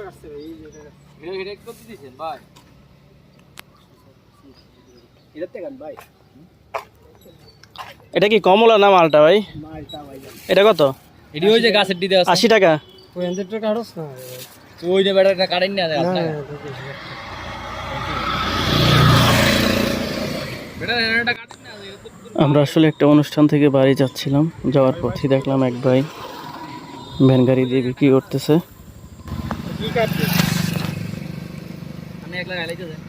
এটা। ভাই। এটা কি কমলা না মালটা ভাই? মালটা ভাই এটা কত? ওই যে গাছের দিতে আছে। টাকা? টাকা আড়স না ওই যে বেটা কাটেন না না বেটা এটা কাটেন না আমরা আসলে একটা অনুষ্ঠান থেকে বাড়ি যাচ্ছিলাম যাওয়ার পথে দেখলাম এক ভাই ভ্যান গাড়ি দিয়ে বিক্রি করতেছে। কি কাটছে আমি একলা গাইলাইতে যাই।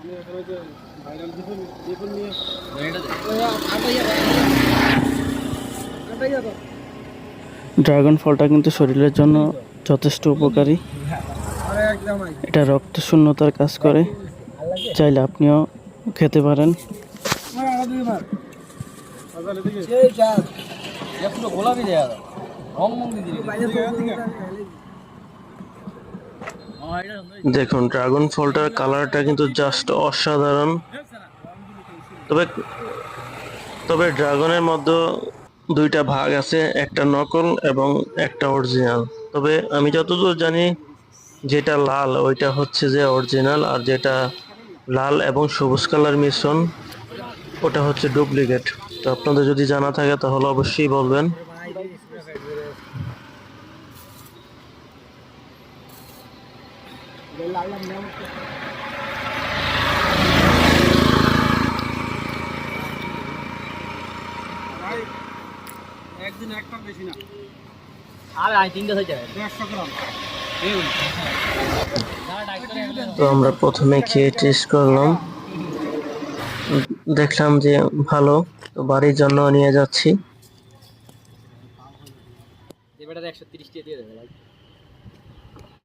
আমি এখন ওই যে ভাইরাল জীবন জীবন নিয়ে এটা আটাই যাব ড্রাগন ফলটা কিন্তু শরীরের জন্য যথেষ্ট উপকারী। এটা রক্ত শূন্যতার কাজ করে। চাইলে আপনিও খেতে পারেন। পুরো গোলাপি দেয়া। দেখুন ড্রাগন ফলটার কালারটা কিন্তু জাস্ট অসাধারণ। তবে তবে ড্রাগনের মধ্যে দুইটা ভাগ আছে, একটা নকল এবং একটা অরিজিনাল তবে আমি যতদূর জানি, যেটা লাল, ওইটা হচ্ছে যে অরিজিনাল আর যেটা লাল এবং সবুজ কালার মিশ্রণ, ওটা হচ্ছে ডুপ্লিকেট তো আপনাদের যদি জানা থাকে, তাহলে অবশ্যই বলবেন। একদিন একটা বেশি না। আর আই তিনটা হয়ে যাবে দেড়শো গ্রাম। তো আমরা প্রথমে খেয়ে টেস্ট করলাম। দেখলাম যে ভালো তো বাড়ির জন্য নিয়ে যাচ্ছি। এবারে একশো তিরিশ দিয়ে দেবে ভাই